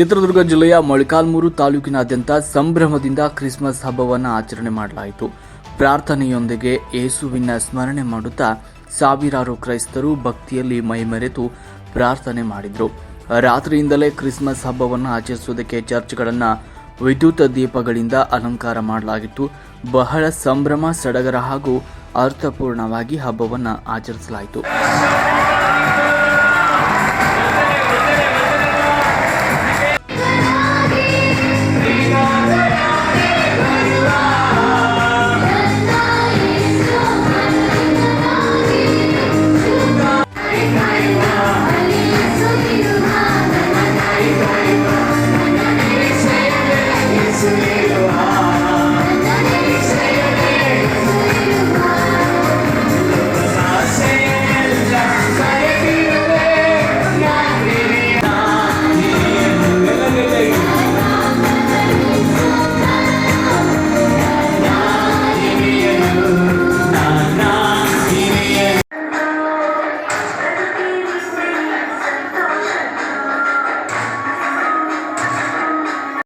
ಚಿತ್ರದುರ್ಗ ಜಿಲ್ಲೆಯ ಮೊಳಕಾಲ್ಮೂರು ತಾಲೂಕಿನಾದ್ಯಂತ ಸಂಭ್ರಮದಿಂದ ಕ್ರಿಸ್ಮಸ್ ಹಬ್ಬವನ್ನು ಆಚರಣೆ ಮಾಡಲಾಯಿತು. ಪ್ರಾರ್ಥನೆಯೊಂದಿಗೆ ಯೇಸುವಿನ ಸ್ಮರಣೆ ಮಾಡುತ್ತಾ ಸಾವಿರಾರು ಕ್ರೈಸ್ತರು ಭಕ್ತಿಯಲ್ಲಿ ಮೈಮೆರೆತು ಪ್ರಾರ್ಥನೆ ಮಾಡಿದರು. ರಾತ್ರಿಯಿಂದಲೇ ಕ್ರಿಸ್ಮಸ್ ಹಬ್ಬವನ್ನು ಆಚರಿಸುವುದಕ್ಕೆ ಚರ್ಚ್ಗಳನ್ನು ವಿದ್ಯುತ್ ದೀಪಗಳಿಂದ ಅಲಂಕಾರ ಮಾಡಲಾಗಿತ್ತು. ಬಹಳ ಸಂಭ್ರಮ, ಸಡಗರ ಹಾಗೂ ಅರ್ಥಪೂರ್ಣವಾಗಿ ಹಬ್ಬವನ್ನು ಆಚರಿಸಲಾಯಿತು.